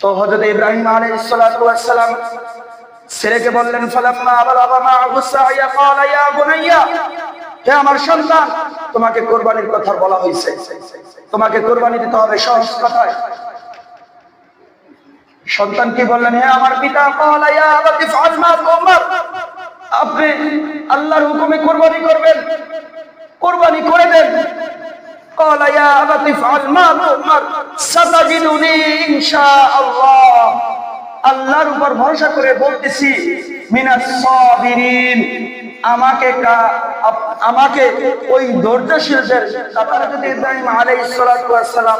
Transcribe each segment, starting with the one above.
তো হযরত ইব্রাহিম আলাইহিস সালাতু ওয়াস সালাম ছেলেকে বললেন, ফালাম্মা বালাগা মা'হু সাইয়া ক্বালা, ইয়া বুনাইয়া, হে আমার সন্তান, তোমাকে কোরবানির কথা বলা হয়েছে তোমাকে কোরবানি দিতে হবে সহজ কথায়। সন্তান কি বললেন, হে আমার পিতা, ক্বালা, ইয়া আবাতি, ফাআল মা তুমার আপনি আল্লাহর হুকুমে কোরবানি করবেন। কোরবানি করে দেন। قال يا أبت افعل ما تؤمر ستجدني إن شاء الله আল্লাহর উপর ভরসা করে বলতেছি মিনাস সাবিরিন আমাকে কা- আপ- আমাকে ওই ধৈর্যশীলদের তারা যদি ইব্রাহিম আলাইহিস সালাতু ওয়াস সালাম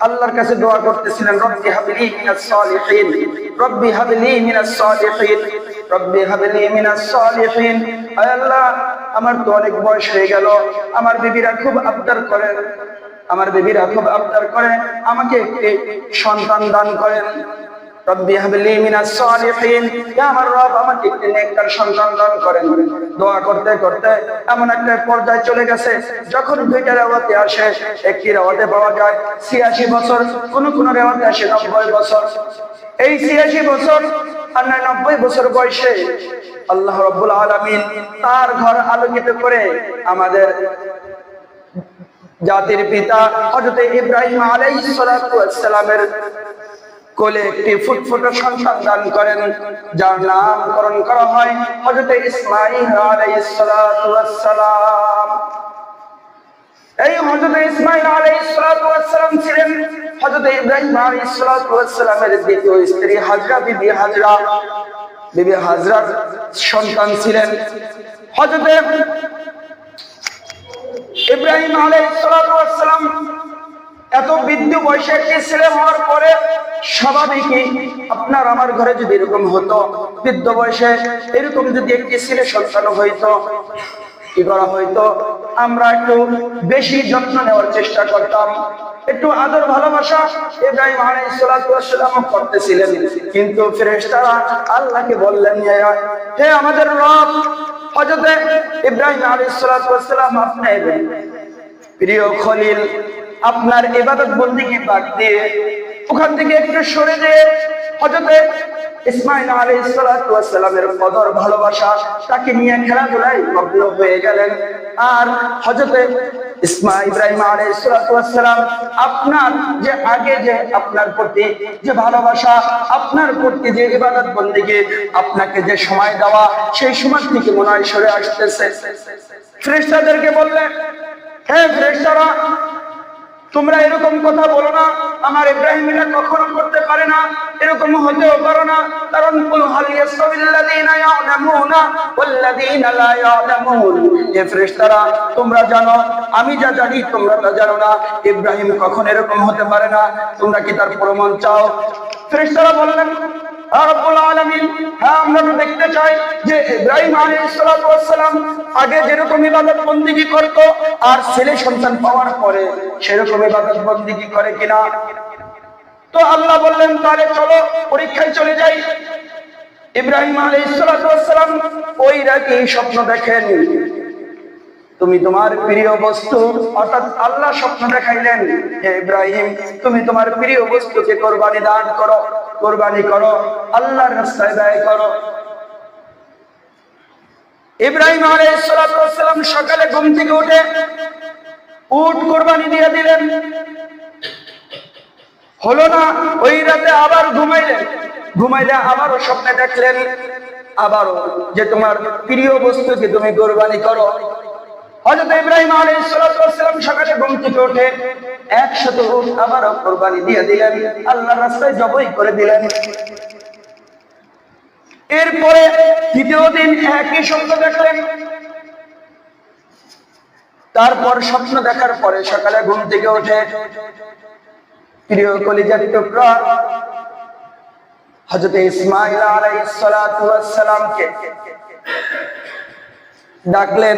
আল্লাহর কাছে দোয়া করতেছিলেন রব্বি হাবলি মিনাস সালিহিন রব্বি হাবলি মিনাস সালিহিন আমার তো অনেক বয়স হয়ে গেল, আমার বিবিরা খুব আবদার করে। আমার বিবিরা খুব আবদার করে, আমাকে একটি সন্তান দান করেন। আমার আমাকে সন্তান দান করেন। করতে করতে এমন একটা পর্যায়ে চলে গেছে, যখন দুইটা আসে পাওয়া যায় ছিয়াশি বছর, কোন কোন রেওয়াতে আসে নব্বই বছর। এই ছিয়াশি বছর আর নব্বই বছর বয়সে আল্লাহ রব্বুল আলমিন তার ঘর আলোকিত করে আমাদের জাতির পিতা হযরত ইব্রাহিম আলাইহিস সালাতু ওয়াস সালামের কোলে একটি ফুটফুটে সন্তান দান করেন, যার নামকরণ করা হয় হযরত ইসমাঈল আলাইহিস সালাতু ওয়াস সালাম। এই হযরত ইসমাঈল আলাইহিস সালাতু ওয়াস সালাম ছিলেন হযরত ইব্রাহিম আলাইহিস সালাতু ওয়াস সালামের দ্বিতীয় স্ত্রী হাজরা বিবি হাজরা। বিবি হাজরার সন্তান ছিলেন। হযরত ইব্রাহিম আলাইহিস সালাতু ওয়াস সালাম এত বৃদ্ধ বয়সে একটি ছেলে হওয়ার পরে স্বাভাবিকই আপনার আমার ঘরে যদি এরকম হতো, বৃদ্ধ বয়সে এরকম যদি একটি ছেলে সন্তান হইতো কি করা হইতো? আমরা একটু বেশি যত্ন নেওয়ার চেষ্টা করতাম। একটু আদর, ভালোবাসা ইব্রাহিম আলাইহিস সালাম করতেছিলেন। কিন্তু ফেরেশতারা আল্লাহকে বললেন, হে আমাদের রব, হযরত ইব্রাহিম আলাইহিস সালাতু ওয়াস সালাম আপনি প্রিয় খলিল, আপনার ইবাদত বন্দিকে বাদ দিয়ে ওখান থেকে একটু সরে যে হজরতে ইসমাইল আলাইহিস সালাতু ওয়াস সালামের কদর, ভালোবাসা তাকে নিয়ে খেলাধুলায় মগ্ন হয়ে গেলেন। আর যে আগে যে আপনার প্রতি যে ভালোবাসা, আপনার প্রতি যে ইবাদত বন্দিকে আপনাকে যে সময় দেওয়া, সেই সময় থেকে মনে হয় সরে আসতেছে। ফ্রেস্তাদেরকে বললেন হ্যাঁ ফ্রেস্তারা তোমরা এরকম কথা বলো না, আমার ইব্রাহিম এটা কখনো করতে পারে না, এরকম হতেও পারো না, কারণ তোমরা জানো, আমি যা জানি তোমরা তা জানো না, ইব্রাহিম কখন এরকম হতে পারে না, তোমরা কি তার প্রমাণ চাও? ফেরেশতারা বললেন হ্যাঁ দেখতে চাই যে ইব্রাহিম আগে যেরকম আর ছেলে সন্তান পাওয়ার সেরকম করে কিনা? তো আল্লাহ বললেন, তাহলে চলো, পরীক্ষায় চলে যাই। ইব্রাহিম আলাইহিস সালাতু ওয়াস সালাম ওই রাতে স্বপ্ন দেখেন। তুমি তোমার প্রিয় বস্তু, অর্থাৎ আল্লাহ স্বপ্ন দেখাইলেন হে ইব্রাহিম, তুমি তোমার প্রিয় বস্তুকে কোরবানি দান করো, কোরবানি করো, আল্লাহর রাস্তায় ব্যয় করো। ইব্রাহিম আলাইহিস সালাতু ওয়াস সালাম সকালে ঘুম থেকে উঠে উট কোরবানি দিয়ে দিলেন। হলো না, ওই রাতে আবার ঘুমাইলেন, ঘুমাইলে আবারও স্বপ্নে দেখলেন, আবারও যে তোমার প্রিয় বস্তুকে তুমি কোরবানি করো হযরত ইব্রাহিম আলাইহিস সালাম সকালে ঘুম থেকে উট আবারও কোরবানি দিয়ে দিলেন, আল্লাহর রাস্তায় জবাই করে দিলেন। এরপরে দ্বিতীয় দিন একই স্বপ্ন দেখলেন। তারপর স্বপ্ন দেখার পরে সকালে ঘুম থেকে উঠে প্রিয় কলিজার টুকরা হযরত ইসমাঈল আলাইহিস সালাতু ওয়াস সালামকে ডাকলেন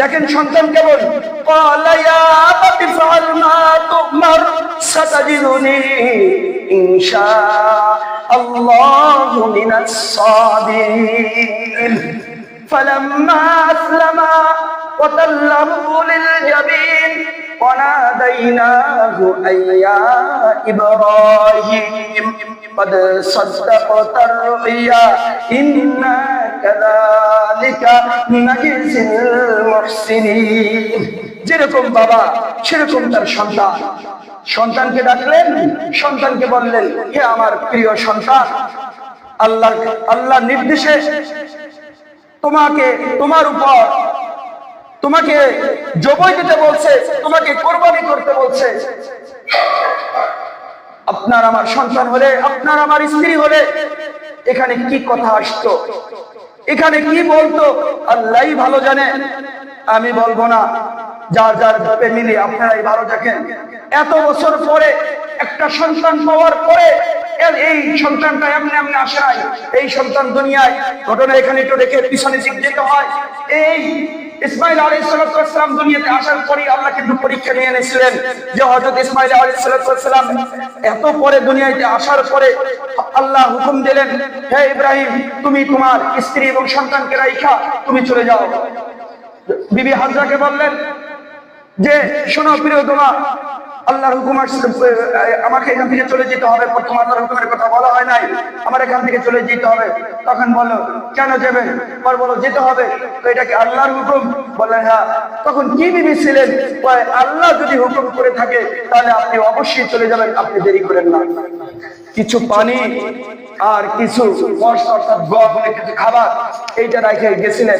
দেখেন সন্তান কেমন قال يا أبت افعل ما تؤمر ستجدني إن شاء الله من الصابرين فلما أسلما وتله للجبين وناديناه أن يا إبراهيم قد صدقت الرؤيا إنا كذلك نجزي المحسنين যেরকম বাবা সেরকম তার সন্তান সন্তানকে ডাকলেন সন্তানকে বললেন হে আমার প্রিয় সন্তান আল্লাহ আল্লাহ নির্দেশে তোমাকে তোমার উপর তোমাকে জবই দিতে বলছে তোমাকে কোরবানি করতে বলছে আপনার আমার সন্তান হলে, আপনার আমার স্ত্রী হলে, এখানে কি কথা আসতো? এখানে কি বলতো? আল্লাহ ভালো জানে। আমি বলব না, যার যার ফ্যামিলি আপনারাই ভালো দেখেন এত বছর পরে একটা সন্তান পাওয়ার পরে এই সন্তানটা এমনি এমনি আসে নাই। এই সন্তান দুনিয়ায়, ঘটনা এখানে একটু রেখে পিছনে যেতে হয়। এই ইসমাইল আলাইহিস সালাম দুনিয়াতে আসার পরে আল্লাহ কিন্তু পরীক্ষা নিয়ে এনেছিলেন যে হজরত ইসমাইল আলাইহিস সালাম এত পরে দুনিয়াতে আসার পরে আল্লাহ হুকুম দিলেন, হে ইব্রাহিম, তুমি তোমার স্ত্রী এবং সন্তানকে রাইখা, তুমি চলে যাও। বিবি হাজরাকে বললেন, যে শোনো প্রিয় তোমার আল্লাহর হুকুম আমাকে এখান থেকে চলে যেতে হবে। প্রথম আল্লাহর হুকুমের কথা বলা হয় নাই। আমার এখান থেকে চলে যেতে হবে। তখন বলো কেন যাবেন পর বলো যেতে হবে। তো এটা কি আল্লাহর হুকুম? বললেন হ্যাঁ। তখন কি বিবি ছিলেন আল্লাহ যদি হুকুম করে থাকে, তাহলে আপনি অবশ্যই চলে যাবেন। আপনি দেরি করেন না। কিছু পানি আর কিছু খাবার, এইটা রেখে গেছিলেন।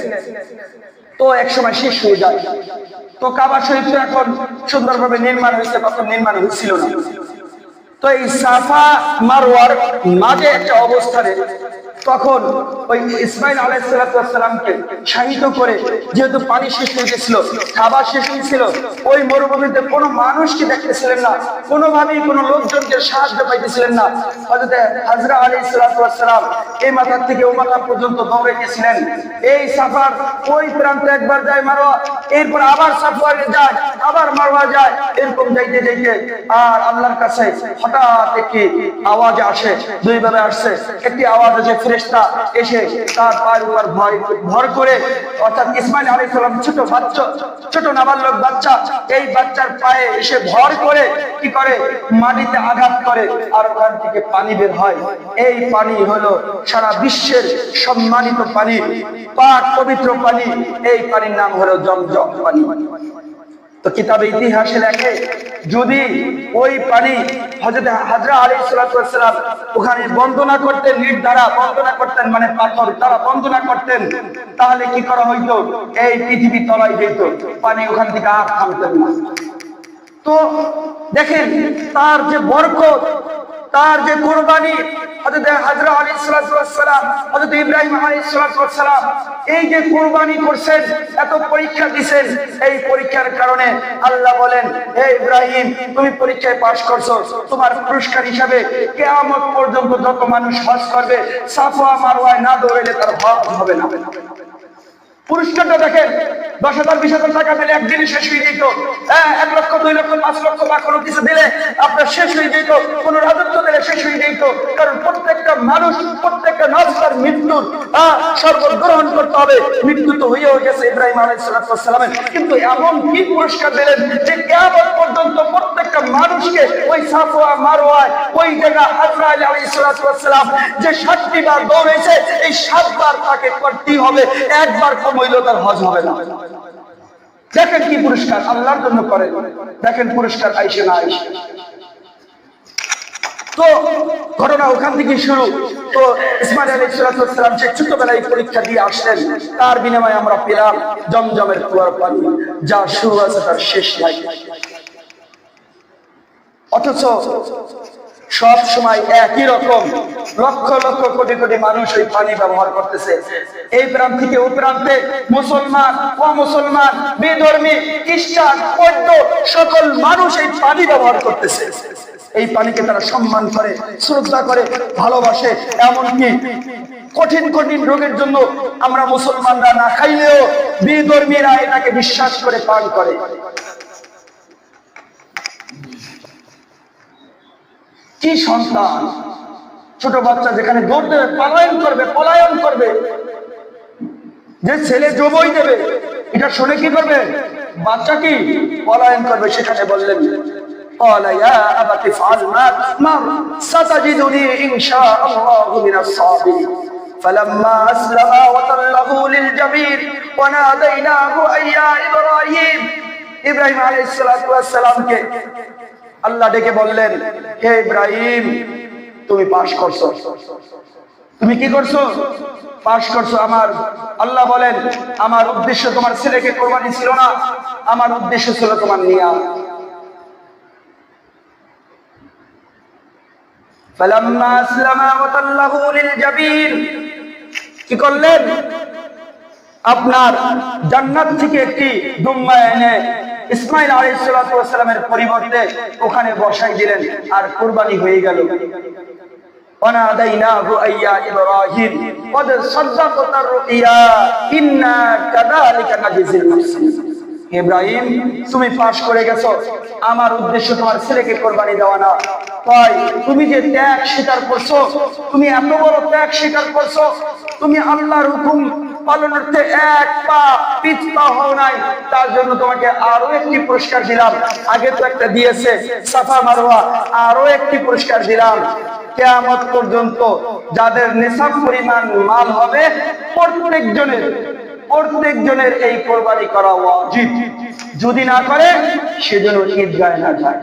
তো এক সময় শেষ হয়ে যায়। তো কাবা শরীফ তো এখন সুন্দরভাবে নির্মাণ হয়েছে তখন নির্মাণ হয়েছিল না। তো এই সাফা মারোয়ার মাঝে একটা অবস্থানে তখন ওই ইসমাইল আলাইসালামকে শাহিত করে যেহেতু পানি শেষ হয়ে গেছিল, খাবার শেষ হয়েছিল, ওই মরুভূমিতে কোনো মানুষকে দেখতেছিলেন না, কোনোভাবেই কোনো লোকজনকে সাহায্য পাইতেছিলেন না। হজরত হাজরা আলী সালাম এই মাথার থেকে ও মাথা পর্যন্ত দৌড়ে গেছিলেন। এই সাফার ওই প্রান্তে একবার যায় মারোয়া, এরপর আবার সাফারে যায়, আবার মারোয়া যায়, এরকম যাইতে যাইতে আর আল্লাহর কাছে হঠাৎ একটি আওয়াজ আসে, দুইভাবে আসছে। একটি আওয়াজ আছে ফেরেশতা এসে তার পায়ের উপর ভয়, ভর করে, অর্থাৎ ইসমাইল আলাইহিস সালাম ছোট বাচ্চা, ছোট নাবালক বাচ্চা, এই বাচ্চার পায়ে এসে ভর করে কি করে? মাটিতে আঘাত করে আর ওখান থেকে পানি বের হয়। এই পানি হলো সারা বিশ্বের সম্মানিত পানি, পাক পবিত্র পানি। এই পানির নাম হলো জমজম পানি। তো কিতাবে ইতিহাসে লেখে, যদি ওই পানি ওখানে বন্দনা করতেন, নিট দ্বারা বন্দনা করতেন মানে পাথর দ্বারা বন্দনা করতেন, তাহলে কি করা হইতো? এই পৃথিবী তলায় যেত, পানি ওখান থেকে আর থামতেন না। তো দেখেন, তার যে বরকত তার যে কোরবানি পুরস্কারটা দেখেন, দশ হাজার, বিশ হাজার টাকা দিলে একদিনে শেষ হয়ে যেত। হ্যাঁ এক লক্ষ, দুই লক্ষ, পাঁচ লক্ষ বা কোনো কিছু দিলে আপনার শেষ হয়ে যেত। কোনো রাজত্ব কারণ প্রত্যেকটা মানুষ, প্রত্যেকটা মৃত্যুর গ্রহণ করতে হবে। মৃত্যু তো গেছে ইব্রাহিম কিন্তু এমন কি পুরস্কার দিলেন যে কেমন পর্যন্ত প্রত্যেকটা মানুষকে ওই সাফোয়া ওই জায়গা যে ষাটটি বার দৌড়েছে এই সাতবার তাকে করতেই হবে। একবার কম হইলেও তার হজ হবে না। দেখেন কি পুরস্কার আল্লাহর জন্য করে দেখেন পুরস্কার আইসে না আইসে। তো ঘটনা ওখান থেকে শুরু। তো ইসমাইল আলী সালাম সে ছোটবেলায় পরীক্ষা দিয়ে আসলেন, তার বিনিময়ে আমরা পেলাম জমজমের কুয়ার পানি, যা শুরু আছে তার শেষ নাই। অথচ সব সময় একই রকম, লক্ষ লক্ষ কোটি কোটি মানুষ ওই পানি ব্যবহার করতেছে। এই প্রান্ত থেকে ও প্রান্তে মুসলমান, অমুসলমান, বেধর্মী, খ্রিস্টান সকল মানুষ এই পানি ব্যবহার করতেছে। এই পানিকে তারা সম্মান করে, শ্রদ্ধা করে, ভালোবাসে, এমনকি কঠিন কঠিন রোগের জন্য আমরা মুসলমানরা না খাইলেও বিধর্মীরা এটাকে বিশ্বাস করে পান করে। কি সন্তান? ছোট বাচ্চা যেখানে দৌড় দেবে পলায়ন করবে পলায়ন করবে, যে ছেলে জবই দেবে, এটা শুনে কি করবে? বাচ্চা কি পলায়ন করবে সেখানে বললেন قال يا أبت افعل ما تؤمر ستجدني إن شاء الله من الصابرين فلما أسلما وتله للجبين وناديناه أن يا إبراهيم ইব্রাহিম আলাইহিস সালাতু ওয়াস সালামকে আল্লাহ ডেকে বললেন হে ইব্রাহিম তুমি পাশ করছো তুমি কি করছো পাশ করছো আমার আল্লাহ বলেন আমার উদ্দেশ্য তোমার ছেলেকে কোরবানি ছিল না আমার উদ্দেশ্য ছিল তোমার নিয়া فلما أسلم وتله للجبين কি করলেন আপনার জান্নাত থেকে একটি দুম্বা এনে ইসমাইল আলাইহিসসালামের পরিবর্তে ওখানে বসাই দিলেন আর কুরবানি হয়ে গেল وناديناه ইব্রাহিম, তুমি পাশ করে গেছ। আমার উদ্দেশ্য তোমার ছেলেকে কোরবানি দেওয়া না। তাই তুমি যে ত্যাগ স্বীকার করছ, তুমি এত বড় ত্যাগ স্বীকার করছ, তুমি আল্লাহর হুকুম পালনার্থে এক পা পিছপা হও নাই। তার জন্য তোমাকে আরও একটি পুরস্কার দিলাম। আগে তো একটা দিয়েছে, সাফা মারোয়া। আরও একটি পুরস্কার দিলাম। কেয়ামত পর্যন্ত যাদের নেশা পরিমাণ মাল হবে, প্রত্যেকজনের প্রত্যেক জনের এই কোরবানি করা উচিত যদি না করে সেজন্য ঈদগায় না যায়।